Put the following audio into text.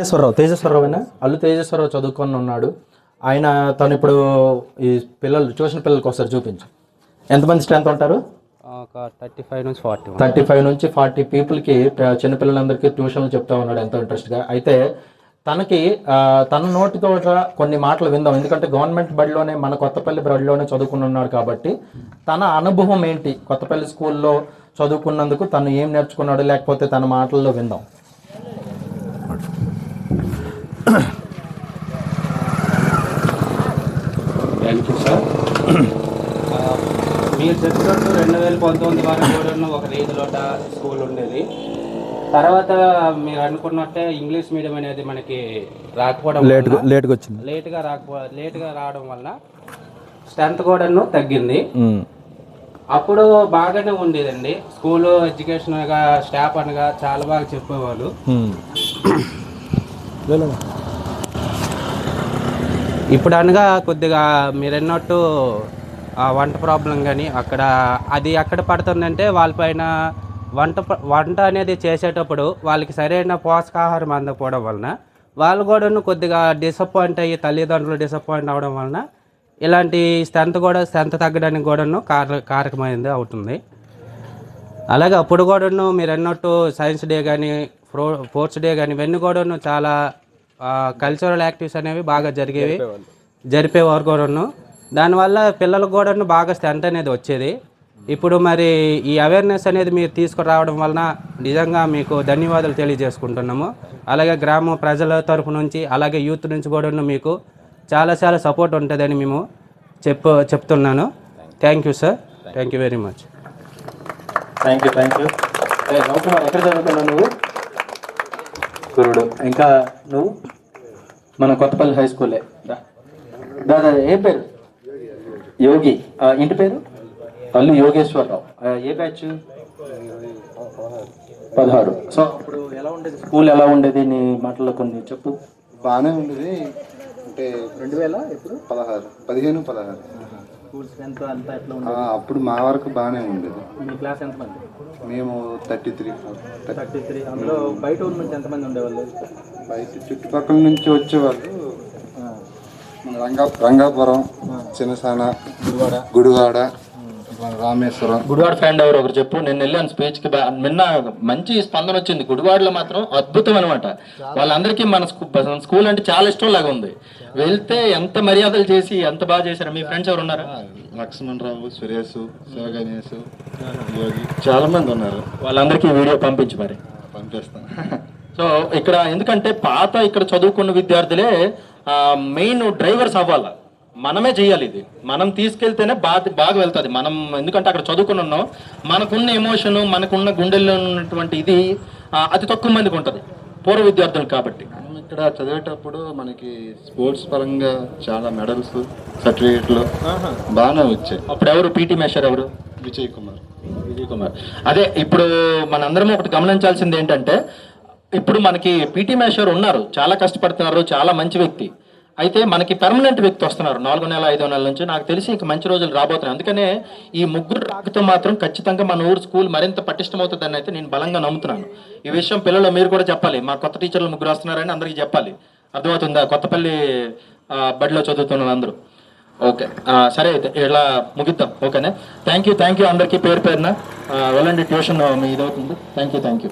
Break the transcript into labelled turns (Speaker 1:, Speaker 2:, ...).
Speaker 1: తేజేశ్వరరావు తేజేశ్వరరావునా అల్లు తేజేశ్వరరావు చదువుకొని ఉన్నాడు. ఆయన తను ఇప్పుడు ఈ పిల్లలు ట్యూషన్ పిల్లలకి ఒకసారి చూపించు. ఎంతమంది స్ట్రెంత్ ఉంటారు?
Speaker 2: ఒక థర్టీ ఫైవ్ నుంచి ఫార్టీ
Speaker 1: థర్టీ ఫైవ్ నుంచి ఫార్టీ పీపుల్కి చిన్నపిల్లలందరికీ ట్యూషన్లు చెప్తా ఉన్నాడు ఎంతో ఇంట్రెస్ట్గా. అయితే తనకి తన నోటితో కొన్ని మాటలు విందాం. ఎందుకంటే గవర్నమెంట్ బడిలోనే మన కొత్తపల్లి బడిలోనే చదువుకుని ఉన్నాడు కాబట్టి తన అనుభవం ఏంటి? కొత్తపల్లి స్కూల్లో చదువుకున్నందుకు తను ఏం నేర్చుకున్నాడు? లేకపోతే తన మాటల్లో విందాం.
Speaker 2: థ్యాంక్ యూ సార్ మీరు చెప్పినట్టు రెండు వేల పంతొమ్మిది వరకు కూడా ఒక రీతిలోట స్కూల్ ఉండేది. తర్వాత మీరు అనుకున్నట్టే ఇంగ్లీష్ మీడియం అనేది మనకి రాకపోవడం
Speaker 1: లేట్గా లేట్గా వచ్చింది.
Speaker 2: లేట్గా రాకపో లేట్గా రావడం వలన స్ట్రెంత్ కూడాను తగ్గింది. అప్పుడు బాగానే ఉండేదండి. స్కూల్ ఎడ్యుకేషన్ అనగా స్టాఫ్ అనగా చాలా బాగా చెప్పేవాళ్ళు. ఇప్పుడు అనగా కొద్దిగా మీరు అన్నట్టు వంట ప్రాబ్లం కానీ అక్కడ అది ఎక్కడ పడుతుందంటే వాళ్ళపైన వంట వంట అనేది చేసేటప్పుడు వాళ్ళకి సరైన పోషకాహారం అందకపోవడం వలన వాళ్ళు కూడాను కొద్దిగా డిసప్పాయింట్ అయ్యి తల్లిదండ్రులు డిసప్పాయింట్ అవ్వడం వలన ఇలాంటి స్ట్రెంత్ కూడా స్ట్రెంత్ తగ్గడానికి కూడాను కార కారకమైంది అవుతుంది. అలాగే అప్పుడు కూడాను మీరు అన్నట్టు సైన్స్ డే కానీ ఫ్రో స్పోర్ట్స్ డే కానీ ఇవన్నీ కూడాను చాలా కల్చరల్ యాక్టివిటీస్ అనేవి బాగా జరిగేవి. జరిపేవారు కూడాను. దానివల్ల పిల్లలకు కూడాను బాగా స్ట్రెంత్ అనేది వచ్చేది. ఇప్పుడు మరి ఈ అవేర్నెస్ అనేది మీరు తీసుకురావడం వలన నిజంగా మీకు ధన్యవాదాలు తెలియజేసుకుంటున్నాము. అలాగే గ్రామ ప్రజల తరపు నుంచి అలాగే యూత్ నుంచి కూడాను మీకు చాలా చాలా సపోర్ట్ ఉంటుందని మేము చెప్పు చెప్తున్నాను. Thank you sir thank you very much
Speaker 1: thank you thank you ఎక్కడ చదువుకున్నావు నువ్వు? గురుడు. ఇంకా నువ్వు? మన కొత్తపల్లి హై స్కూలే దా. దాదా ఏ పేరు? యోగి. ఇంటి పేరు? అల్లు యోగేశ్వరరావు. ఏ బ్యాచ్ పదహారు. సో అప్పుడు ఎలా ఉండేది? స్కూల్ ఎలా ఉండేది? నీ మాటల్లో కొన్ని చెప్పు.
Speaker 3: బాగానే ఉండేది. అంటే
Speaker 1: రెండు వేల ఇప్పుడు
Speaker 3: పదహారు. పదిహేను పదహారు.
Speaker 1: స్కూల్ స్ట్రెంత్ అంతా ఎట్లా
Speaker 3: ఆ, అప్పుడు మా వరకు బాగానే ఉండేది.
Speaker 1: మీ క్లాస్ ఎంతమంది?
Speaker 3: మేము థర్టీ త్రీ.
Speaker 1: Thirty three. అందులో బయట ఊరు నుంచి ఎంతమంది ఉండేవాళ్ళు?
Speaker 3: బయట చుట్టుపక్కల నుంచి వచ్చేవాళ్ళు. మన రంగా రంగాపురం చిన్నసాన గుడివాడ. మన రామేశ్వరం.
Speaker 1: గుడివాడ ఫ్రెండ్ ఎవరు ఒకరు చెప్పు. నేను వెళ్ళాను స్పీచ్కి బా- నిన్న మంచి స్పందన వచ్చింది. గుడివాడలో మాత్రం అద్భుతం అనమాట వాళ్ళందరికీ మన స్కూ- మన స్కూల్ అంటే చాలా ఇష్టం లాగా ఉంది. వెళ్తే ఎంత మర్యాదలు చేసి ఎంత బాగా చేశారు? మీ ఫ్రెండ్స్ ఎవరు ఉన్నారా?
Speaker 3: లక్ష్మణ్ రావు సురేష్ శివగణేష్ యోగి. చాలా మంది ఉన్నారు.
Speaker 1: వాళ్ళందరికీ వీడియో పంపించు మరి.
Speaker 3: పంపిస్తాం.
Speaker 1: సో ఇక్కడ ఎందుకంటే పాత ఇక్కడ చదువుకున్న విద్యార్థులే మెయిన్ డ్రైవర్స్ అవ్వాలి? మనమే చేయాలి ఇది. మనం తీసుకెళ్తేనే బాగా బాగా వెళ్తుంది. మనం ఎందుకంటే అక్కడ చదువుకుని ఉన్నాం. మనకున్న ఎమోషన్ మనకున్న గుండెల్లో ఉన్నటువంటి ఇది అతి తక్కువ మందికి ఉంటుంది. పూర్వ విద్యార్థులు కాబట్టి.
Speaker 3: మనం ఇక్కడ చదివేటప్పుడు మనకి స్పోర్ట్స్ పరంగా చాలా మెడల్స్ సర్టిఫికెట్లు బాగానే వచ్చాయి.
Speaker 1: అప్పుడు ఎవరు పీటీ మేషర్ ఎవరు?
Speaker 3: విజయ్ కుమార్.
Speaker 1: విజయ్ కుమార్. అదే ఇప్పుడు మనందరం ఒకటి గమనించాల్సింది ఏంటంటే ఇప్పుడు మనకి పీటీ మేషర్ ఉన్నారు. చాలా కష్టపడుతున్నారు. చాలా మంచి వ్యక్తి. అయితే మనకి పెర్మనెంట్ వ్యక్తి వస్తున్నారు. నాలుగు నెల ఐదో నెలల నుంచి. నాకు తెలిసి ఇంక మంచి రోజులు రాబోతున్నాయి. అందుకనే ఈ ముగ్గురు రాకతో మాత్రం ఖచ్చితంగా మన ఊరు స్కూల్ మరింత పటిష్టమవుతుందని అయితే నేను బలంగా నమ్ముతున్నాను. ఈ విషయం పిల్లలు మీరు కూడా చెప్పాలి. మా కొత్త టీచర్లు ముగ్గురు వస్తున్నారని అందరికీ చెప్పాలి. అర్థమవుతుందా? కొత్తపల్లి బడిలో చదువుతున్న అందరూ. ఓకే. సరే అయితే ఇలా ముగిద్దాం. ఓకేనే? థ్యాంక్ యూ థ్యాంక్ యూ అందరికీ పేరు పేరున. వెళ్ళండి ట్యూషన్ మీ ఇదవుతుంది థ్యాంక్ యూ థ్యాంక్ యూ